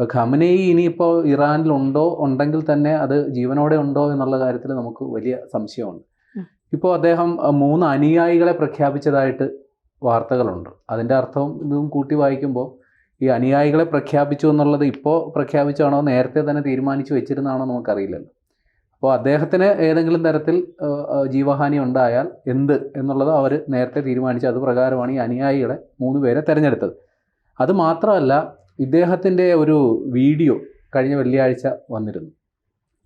ഇപ്പോൾ ഖമനേയി ഇനിയിപ്പോൾ ഇറാനിലുണ്ടോ? ഉണ്ടെങ്കിൽ തന്നെ അത് ജീവനോടെ ഉണ്ടോ എന്നുള്ള കാര്യത്തിൽ നമുക്ക് വലിയ സംശയമുണ്ട്. ഇപ്പോൾ അദ്ദേഹം മൂന്ന് അനുയായികളെ പ്രഖ്യാപിച്ചതായിട്ട് വാർത്തകളുണ്ട്. അതിന്റെ അർത്ഥവും ഇതും കൂട്ടി വായിക്കുമ്പോൾ ഈ അനുയായികളെ പ്രഖ്യാപിച്ചു എന്നുള്ളത് ഇപ്പോൾ പ്രഖ്യാപിച്ചാണോ നേരത്തെ തന്നെ തീരുമാനിച്ചു വെച്ചിരുന്നാണോ നമുക്കറിയില്ലല്ലോ. അപ്പോൾ അദ്ദേഹത്തിന് ഏതെങ്കിലും തരത്തിൽ ജീവഹാനി ഉണ്ടായാൽ എന്ത് എന്നുള്ളത് അവർ നേരത്തെ തീരുമാനിച്ചു അത് പ്രകാരമാണ് ഈ അനുയായികളെ മൂന്ന് പേരെ തിരഞ്ഞെടുത്തത്. അത് മാത്രമല്ല ഇദ്ദേഹത്തിന്റെ ഒരു വീഡിയോ കഴിഞ്ഞ വെള്ളിയാഴ്ച വന്നിരുന്നു.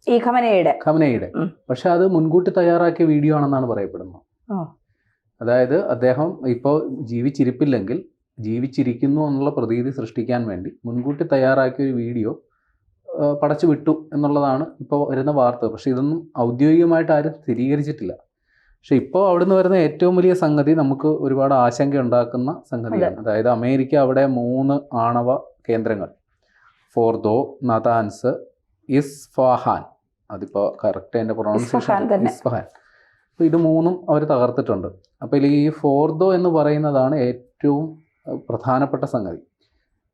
ഈ ഖമനയുടെ. ഖമനയുടെ. പക്ഷെ അത് മുൻകൂട്ടി തയ്യാറാക്കിയ വീഡിയോ ആണെന്നാണ് പറയപ്പെടുന്നത്. അതായത് അദ്ദേഹം ഇപ്പോൾ ജീവിച്ചിരിപ്പില്ലെങ്കിൽ ജീവിച്ചിരിക്കുന്നു എന്നുള്ള പ്രതീതി സൃഷ്ടിക്കാൻ വേണ്ടി മുൻകൂട്ടി തയ്യാറാക്കിയ ഒരു വീഡിയോ പടച്ചു വിട്ടു എന്നുള്ളതാണ് ഇപ്പോൾ വരുന്ന വാർത്ത. പക്ഷെ ഇതൊന്നും ഔദ്യോഗികമായിട്ട് ആരും സ്ഥിരീകരിച്ചിട്ടില്ല. പക്ഷെ ഇപ്പോൾ അവിടുന്ന് വരുന്ന ഏറ്റവും വലിയ സംഗതി നമുക്ക് ഒരുപാട് ആശങ്ക ഉണ്ടാക്കുന്ന സംഗതിയാണ്. അതായത് അമേരിക്ക അവിടെ മൂന്ന് ആണവ കേന്ദ്രങ്ങൾ. ഫോർ ഫോർദോ നതാൻസ് ഇസ്ഫഹാൻ അതിപ്പോൾ കറക്റ്റ് അതിന്റെ ഇസ്ഫഹാൻ പ്രൊണൗൺസിയേഷൻ. ഇസ്ഫഹാൻ അപ്പോൾ ഇത് മൂന്നും അവർ തകർത്തിട്ടുണ്ട്. അപ്പോൾ ഈ ഫോർദോ എന്ന് പറയുന്നതാണ് ഏറ്റവും പ്രധാനപ്പെട്ട സംഗതി.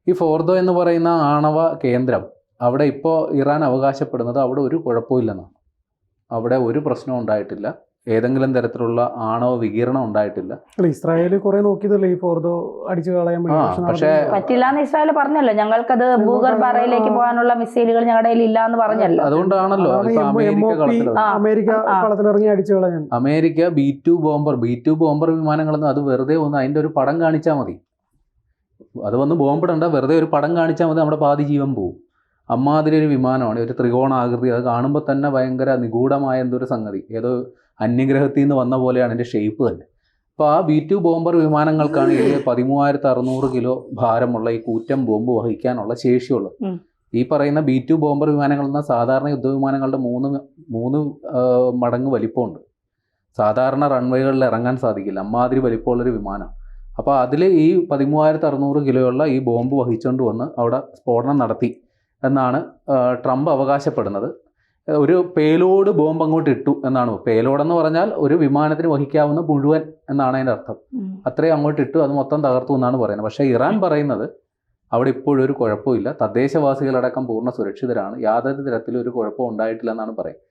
ഈ ഫോർദോ എന്ന് പറയുന്ന ആണവ കേന്ദ്രം അവിടെ ഇപ്പോൾ ഇറാൻ അവകാശപ്പെടുന്നത് അവിടെ ഒരു കുഴപ്പമില്ലെന്നാണ് അവിടെ ഒരു പ്രശ്നവും ഉണ്ടായിട്ടില്ല. ഏതെങ്കിലും തരത്തിലുള്ള ആണവ വികിരണം ഉണ്ടായിട്ടില്ല. ഇസ്രായേൽ കുറെ നോക്കിയതല്ലേ ഈ ഫോർദോ അടിച്ചു കളയാൻ വേണ്ടി പക്ഷെ. പറ്റില്ല എന്ന് ഇസ്രായേൽ പറഞ്ഞല്ലോ. ഞങ്ങൾക്കത് ഭൂഗർഭ അറയിലേക്ക് പോകാനുള്ള മിസൈലുകൾ ഞങ്ങളുടെ കയ്യിൽ ഇല്ല എന്ന് പറഞ്ഞല്ലോ. അതുകൊണ്ടാണല്ലോ അമേരിക്ക കളത്തിലിറങ്ങി അമേരിക്ക ആ. കളത്തിലിറങ്ങി അടിച്ചു കളയാൻ America B two bomber B two bomber വിമാനങ്ങളൊന്നും അത് വെറുതെ ഒന്ന് അതിന്റെ ഒരു പടം കാണിച്ചാൽ മതി. അത് വന്ന് ബോംബിടണ്ട വെറുതെ ഒരു പടം കാണിച്ചാൽ മതി നമ്മുടെ പാതി ജീവൻ പോവും. അമ്മാതിരി ഒരു വിമാനമാണ്. ഒരു ത്രികോണാകൃതി. അത് കാണുമ്പോൾ തന്നെ ഭയങ്കര നിഗൂഢമായ എന്തൊരു സംഗതി. ഏതോ അന്യഗ്രഹത്തിൽ നിന്ന് വന്ന പോലെയാണ് എന്റെ ഷേപ്പ് തന്നെ. അപ്പോൾ ആ ബി ടു ബോംബർ വിമാനങ്ങൾക്കാണ് ഈ പതിമൂവായിരത്തി അറുന്നൂറ് കിലോ ഭാരമുള്ള ഈ കൂറ്റം ബോംബ് വഹിക്കാനുള്ള ശേഷിയുള്ളത്. ഈ പറയുന്ന ബി ടു ബോംബർ വിമാനങ്ങൾ എന്ന സാധാരണ യുദ്ധവിമാനങ്ങളുടെ മൂന്ന് മൂന്ന് മടങ്ങ് വലിപ്പമുണ്ട്. സാധാരണ റൺവേകളിൽ ഇറങ്ങാൻ സാധിക്കില്ല. അമ്മാതിരി വലിപ്പമുള്ളൊരു വിമാനം അപ്പോൾ അതിൽ ഈ പതിമൂവായിരത്തി അറുന്നൂറ് കിലോയുള്ള ഈ ബോംബ് വഹിച്ചുകൊണ്ട് വന്ന് അവിടെ സ്ഫോടനം നടത്തി. എന്നാണ് ട്രംപ് അവകാശപ്പെടുന്നത്. ഒരു പേലോഡ് ബോംബ് അങ്ങോട്ട് ഇട്ടു എന്നാണ്. പേലോഡ് എന്ന് പറഞ്ഞാൽ ഒരു വിമാനത്തിന് വഹിക്കാവുന്ന മുഴുവൻ എന്നാണ് അതിന്റെ അർത്ഥം. അത്രയും അങ്ങോട്ട് ഇട്ടു അത് മൊത്തം തകർത്തു എന്നാണ് പറയുന്നത്. പക്ഷേ ഇറാൻ പറയുന്നത് അവിടെ ഇപ്പോഴും ഒരു കുഴപ്പമില്ല. തദ്ദേശവാസികളടക്കം പൂർണ സുരക്ഷിതരാണ്. യാതൊരു തരത്തിലും ഒരു കുഴപ്പം ഉണ്ടായിട്ടില്ല എന്നാണ് പറയുന്നത്.